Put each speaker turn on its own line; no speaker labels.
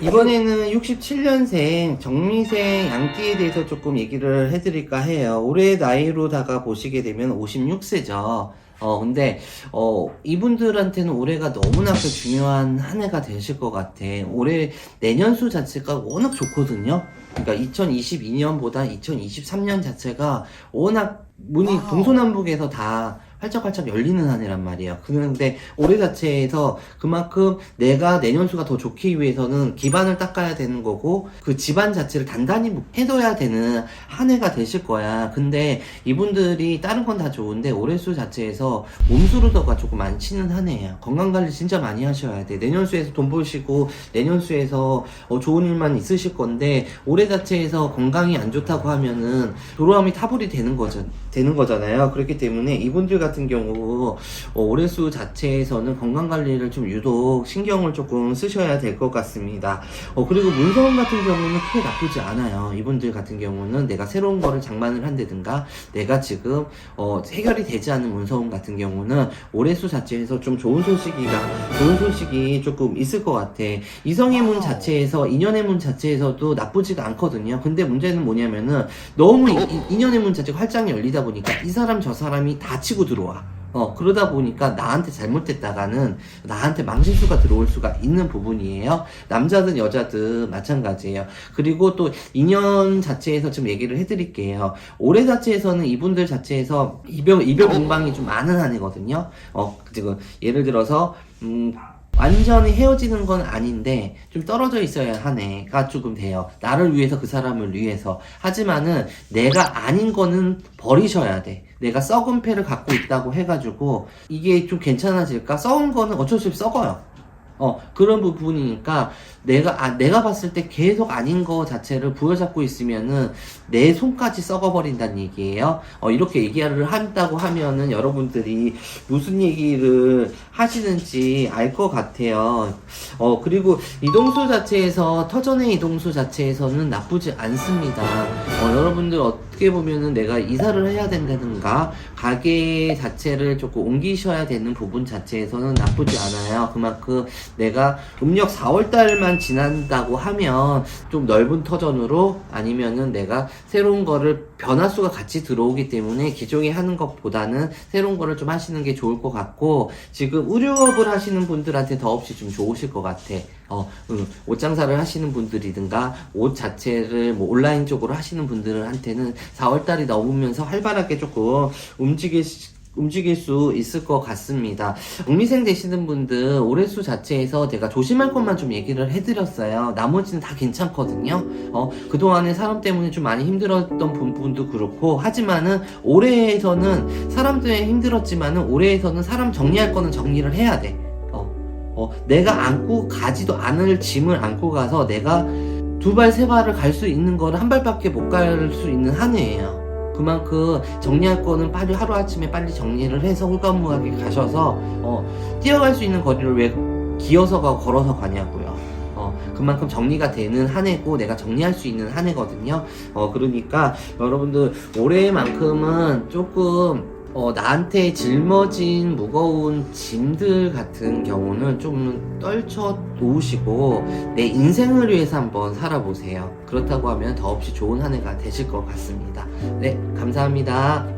이번에는 67년생 정미생 양띠에 대해서 조금 얘기를 해드릴까 해요. 올해 나이로다가 보시게 되면 56세죠. 어, 근데, 어, 이분들한테는 올해가 너무나 그 중요한 한 해가 되실 것 같아. 올해 내년수 자체가 워낙 좋거든요. 그러니까 2022년보다 2023년 자체가 워낙 문이. 동서남북에서 다 활짝활짝 열리는 한 해란 말이에요. 그런데 올해 자체에서 그만큼 내가 내년 수가 더 좋기 위해서는 기반을 닦아야 되는 거고 그 집안 자체를 단단히 해둬야 되는 한 해가 되실 거야. 근데 이분들이 다른 건 다 좋은데 올해 수 자체에서 몸수로더가 조금 안 치는 한 해예요. 건강 관리 진짜 많이 하셔야 돼. 내년 수에서 돈 벌시고 내년 수에서 어, 좋은 일만 있으실 건데 올해 자체에서 건강이 안 좋다고 하면은 도로함이 타불이 되는 거죠. 되는 거잖아요. 그렇기 때문에 이분들 같은 경우 어, 올해수 자체에서는 건강 관리를 좀 유독 신경을 조금 쓰셔야 될 것 같습니다. 어, 그리고 문서원 같은 경우는 크게 나쁘지 않아요. 이분들 같은 경우는 내가 새로운 거를 장만을 한다든가 내가 지금 어, 해결이 되지 않은 문서원 같은 경우는 올해수 자체에서 좀 좋은 소식이가 좋은 소식이 조금 있을 것 같아. 이성의 문. 자체에서 인연의 문 자체에서도 나쁘지가 않거든요. 근데 문제는 뭐냐면은 너무 이- 이- 인연의 문 자체가 활짝 열리다 보니까 이 사람 저 사람이 다 치고 들어 와. 어, 그러다 보니까 나한테 잘못됐다가는 나한테 망실수가 들어올 수가 있는 부분이에요. 남자든 여자든 마찬가지예요. 그리고 또 인연 자체에서 좀 얘기를 해드릴게요. 올해 자체에서는 이분들 자체에서 이별, 이별 공방이 좀 많은 한 해거든요. 어, 지금 예를 들어서, 음, 완전히 헤어지는 건 아닌데 좀 떨어져 있어야 한 해가 조금 돼요. 나를 위해서 그 사람을 위해서. 하지만은 내가 아닌 거는 버리셔야 돼. 내가 썩은 패를 갖고 있다고 해가지고 이게 좀 괜찮아질까? 썩은 거는 어쩔 수 없이 썩어요. 어 그런 부분이니까 내가 아, 내가 봤을 때 계속 아닌 거 자체를 부여잡고 있으면은 내 손까지 썩어버린다는 얘기예요. 어 이렇게 얘기를 한다고 하면은 여러분들이 무슨 얘기를 하시는지 알 것 같아요. 어 그리고 이동수 자체에서 터전의 이동수 자체에서는 나쁘지 않습니다. 어 여러분들 어 떻게 보면은 내가 이사를 해야 된다든가 가게 자체를 조금 옮기셔야 되는 부분 자체에서는 나쁘지 않아요. 그만큼 내가 음력 4월 달만 지난다고 하면 좀 넓은 터전으로 아니면은 내가 새로운 거를 변화수가 같이 들어오기 때문에 기존에 하는 것보다는 새로운 거를 좀 하시는 게 좋을 것 같고 지금 의류업을 하시는 분들한테 더없이 좀 좋으실 것 같아. 어, 음, 옷 장사를 하시는 분들이든가 옷 자체를 뭐 온라인 쪽으로 하시는 분들한테는 4월달이 넘으면서 활발하게 조금 움직일 수- 움직일 수 있을 것 같습니다. 정미생 되시는 분들 올해 수 자체에서 제가 조심할 것만 좀 얘기를 해드렸어요. 나머지는 다 괜찮거든요. 어, 그동안에 사람 때문에 좀 많이 힘들었던 부분도 그렇고 하지만은 올해에서는 사람 때문에 힘들었지만은 올해에서는 사람 정리할 거는 정리를 해야 돼. 어, 어, 내가 안고 가지도 않을 짐을 안고 가서 내가 두 발, 세 발을 갈 수 있는 거를 한 발밖에 못 갈 수 있는 한 해예요. 그만큼 정리할 거는 빨리 하루아침에 빨리 정리를 해서 홀가분하게 가셔서 어, 뛰어갈 수 있는 거리를 왜 기어서 가고 걸어서 가냐고요. 어, 그만큼 정리가 되는 한 해고 내가 정리할 수 있는 한 해거든요. 어, 그러니까 여러분들 올해만큼은 조금 어, 나한테 짊어진 무거운 짐들 같은 경우는 좀 떨쳐 놓으시고 내 인생을 위해서 한번 살아보세요. 그렇다고 하면 더없이 좋은 한 해가 되실 것 같습니다. 네, 감사합니다.